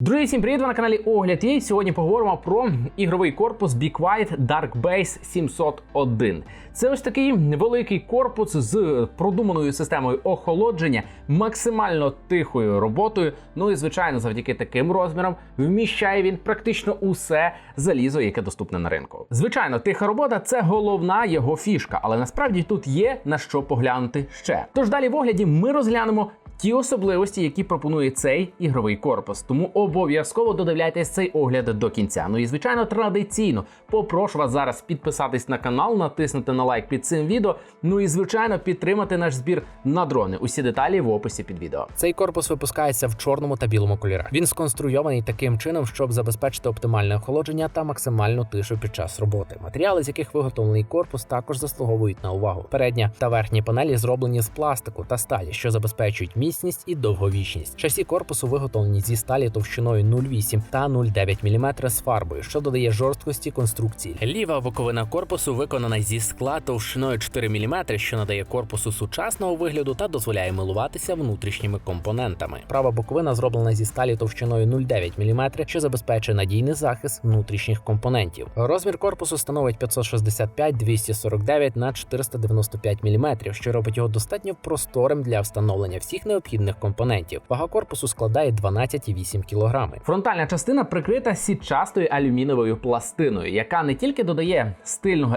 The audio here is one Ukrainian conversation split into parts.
Друзі, всім привіт! Ви на каналі Огляд і сьогодні поговоримо про ігровий корпус Be Quiet Dark Base 701. Це ось такий великий корпус з продуманою системою охолодження, максимально тихою роботою. Ну і звичайно, завдяки таким розмірам вміщає він практично усе залізо, яке доступне на ринку. Звичайно, тиха робота це головна його фішка, але насправді тут є на що поглянути ще. Тож далі в огляді ми розглянемо ті особливості, які пропонує цей ігровий корпус. Тому обов'язково додивляйтесь цей огляд до кінця. Ну і звичайно, традиційно попрошу вас зараз підписатись на канал, натиснути на лайк під цим відео. Ну і звичайно підтримати наш збір на дрони. Усі деталі в описі під відео. Цей корпус випускається в чорному та білому кольорах. Він сконструйований таким чином, щоб забезпечити оптимальне охолодження та максимальну тишу під час роботи. Матеріали, з яких виготовлений корпус, також заслуговують на увагу. Передня та верхні панелі зроблені з пластику та сталі, що забезпечують міцність і довговічність. Шасі корпусу виготовлені зі сталі товщиною 0,8 та 0,9 мм з фарбою, що додає жорсткості конструкції. Ліва боковина корпусу виконана зі скла товщиною 4 мм, що надає корпусу сучасного вигляду та дозволяє милуватися внутрішніми компонентами. Права боковина зроблена зі сталі товщиною 0,9 мм, що забезпечує надійний захист внутрішніх компонентів. Розмір корпусу становить 565 249 на 495 мм, що робить його достатньо просторим для встановлення всіх необхідних компонентів. Вага корпусу складає 12,8 кг. Фронтальна частина прикрита сітчастою алюмінієвою пластиною, яка не тільки додає стильного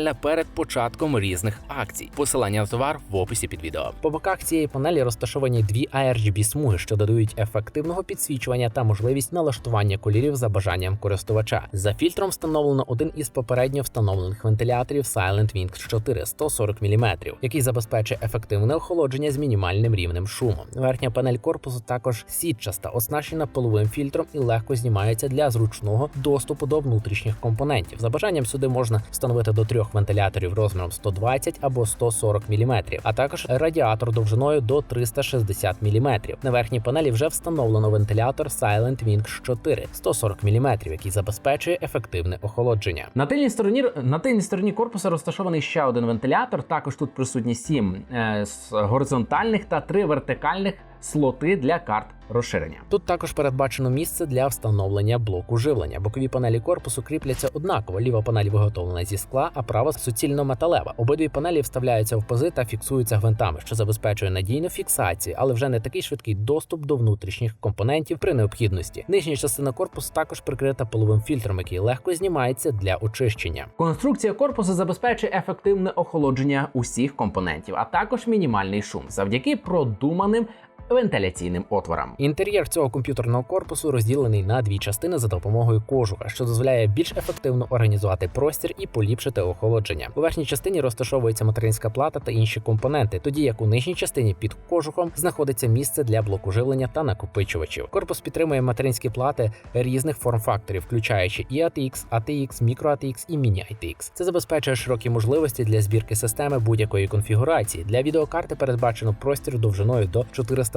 перед початком різних акцій. Посилання на товар в описі під відео. По боках цієї панелі розташовані дві ARGB смуги, що додають ефективного підсвічування та можливість налаштування кольорів за бажанням користувача. За фільтром встановлено один із попередньо встановлених вентиляторів Silent Wing 4 140 мм, який забезпечує ефективне охолодження з мінімальним рівнем шуму. Верхня панель корпусу також сітчаста, оснащена половим фільтром і легко знімається для зручного доступу до внутрішніх компонентів. За бажанням сюди можна встановити до трьох вентиляторів розміром 120 або 140 мм, а також радіатор довжиною до 360 мм. На верхній панелі вже встановлено вентилятор Silent Wing 4 140 мм, який забезпечує ефективне охолодження. На тильній стороні на тильній стороні корпусу розташований ще один вентилятор. Також тут присутні сім е, горизонтальних та три вертикальних слоти для карт розширення. Тут також передбачено місце для встановлення блоку живлення. Бокові панелі корпусу кріпляться однаково. Ліва панель виготовлена зі скла, а права суцільно металева. Обидві панелі вставляються в пази та фіксуються гвинтами, що забезпечує надійну фіксацію, але вже не такий швидкий доступ до внутрішніх компонентів при необхідності. Нижня частина корпусу також прикрита половим фільтром, який легко знімається для очищення. Конструкція корпусу забезпечує ефективне охолодження усіх компонентів, а також мінімальний шум завдяки продуманим вентиляційним отворам. Інтер'єр цього комп'ютерного корпусу розділений на дві частини за допомогою кожуха, що дозволяє більш ефективно організувати простір і поліпшити охолодження. У верхній частині розташовується материнська плата та інші компоненти, тоді як у нижній частині під кожухом знаходиться місце для блоку живлення та накопичувачів. Корпус підтримує материнські плати різних форм-факторів, включаючи і ATX, ATX, Micro ATX і Mini ATX. Це забезпечує широкі можливості для збірки системи будь-якої конфігурації. Для відеокарти передбачено простір довжиною до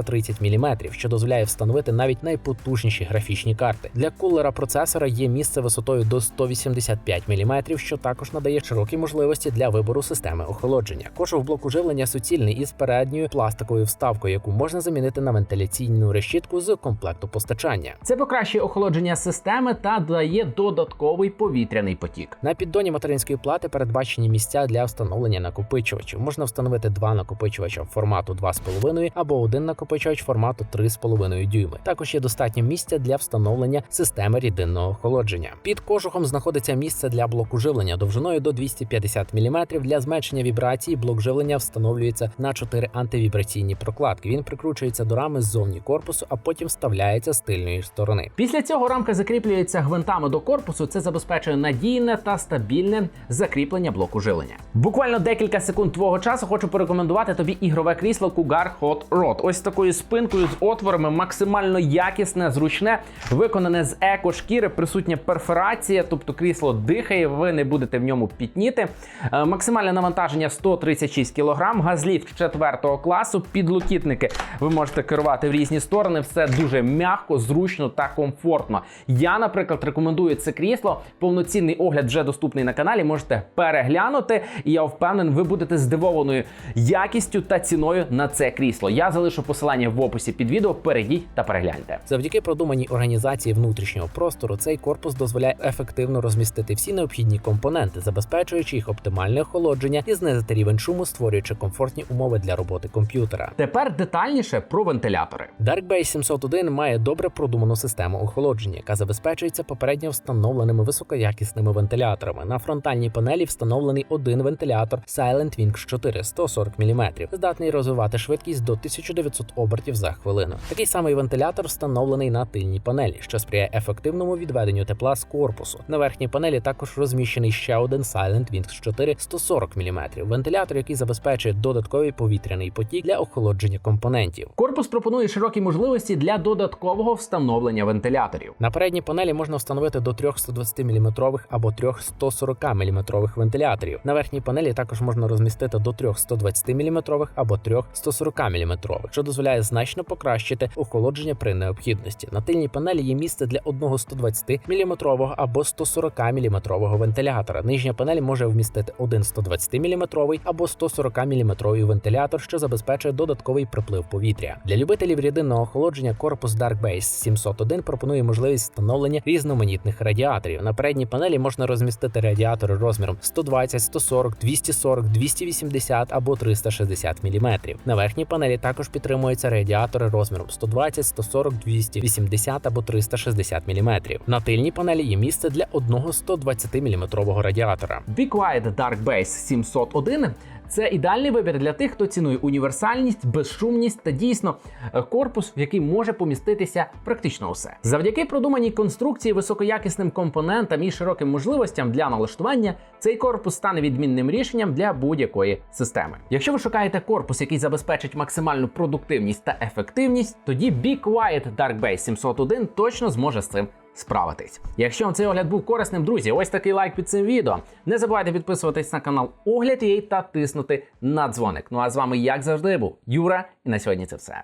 430 мм, що дозволяє встановити навіть найпотужніші графічні карти. Для кулера процесора є місце висотою до 185 мм, що також надає широкі можливості для вибору системи охолодження. Кожух блоку живлення суцільний із передньою пластиковою вставкою, яку можна замінити на вентиляційну решітку з комплекту постачання. Це покращує охолодження системи та дає додатковий повітряний потік. На піддоні материнської плати передбачені місця для встановлення накопичувачів. Можна встановити два накопичувача формату 2,5 або один накопичувач формату 3,5 дюйми. Також є достатньо місця для встановлення системи рідинного охолодження. Під кожухом знаходиться місце для блоку живлення довжиною до 250 мм. Для зменшення вібрації блок живлення встановлюється на 4 антивібраційні прокладки. Він прикручується до рами ззовні корпусу, а потім вставляється з тильної сторони. Після цього рамка закріплюється гвинтами до корпусу. Це забезпечує надійне та стабільне закріплення блоку живлення. Буквально декілька секунд твого часу хочу порекомендувати тобі ігрове крісло Cougar Hot Rod. Ось таку такою спинкою з отворами, максимально якісне, зручне, виконане з еко-шкіри, присутня перфорація, тобто крісло дихає, ви не будете в ньому пітніти. Е, Максимальне навантаження 136 кг, газліфт 4 класу, підлокітники ви можете керувати в різні сторони. Все дуже м'яко, зручно та комфортно. Я, наприклад, рекомендую це крісло. Повноцінний огляд вже доступний на каналі. Можете переглянути. І я впевнений, ви будете здивованою якістю та ціною на це крісло. Я залишу посилання в описі під відео. Перейдіть та перегляньте. Завдяки продуманій організації внутрішнього простору, цей корпус дозволяє ефективно розмістити всі необхідні компоненти, забезпечуючи їх оптимальне охолодження і знизити рівень шуму, створюючи комфортні умови для роботи комп'ютера. Тепер детальніше про вентилятори. DarkBase 701 має добре продуману систему охолодження, яка забезпечується попередньо встановленими високоякісними вентиляторами. На фронтальній панелі встановлений один вентилятор Silent Wings 4 140 мм, здатний розвивати швидкість до 1900 обертів за хвилину. Такий самий вентилятор встановлений на тильній панелі, що сприяє ефективному відведенню тепла з корпусу. На верхній панелі також розміщений ще один Silent Wings 4 140 мм, вентилятор, який забезпечує додатковий повітряний потік для охолодження компонентів. Корпус пропонує широкі можливості для додаткового встановлення вентиляторів. На передній панелі можна встановити до трьох 120 мм або трьох 140 мм вентиляторів. На верхній панелі також можна розмістити до трьох 120 мм або трьох 140 мм, що дозволяє значно покращити охолодження при необхідності. На тильній панелі є місце для одного 120 мм або 140 мм вентилятора. Нижня панель може вмістити один 120 мм або 140 мм вентилятор, що забезпечує додатковий приплив повітря. Для любителів рідинного охолодження корпус DarkBase 701 пропонує можливість встановлення різноманітних радіаторів. На передній панелі можна розмістити радіатори розміром 120, 140, 240, 280 або 360 мм. На верхній панелі також підтримуються радіатори розміром 120, 140, 280 або 360 мм. На тильній панелі є місце для одного 120 мм радіатора. Be Quiet Dark Base 701 це ідеальний вибір для тих, хто цінує універсальність, безшумність та дійсно е, корпус, в який може поміститися практично усе. Завдяки продуманій конструкції, високоякісним компонентам і широким можливостям для налаштування, цей корпус стане відмінним рішенням для будь-якої системи. Якщо ви шукаєте корпус, який забезпечить максимальну продуктивність та ефективність, тоді Be Quiet Dark Base 701 точно зможе з цим справитись. Якщо вам цей огляд був корисним, друзі, ось такий лайк під цим відео. Не забувайте підписуватись на канал Огляд її та тиснути на дзвоник. Ну а з вами, як завжди, був Юра, і на сьогодні це все.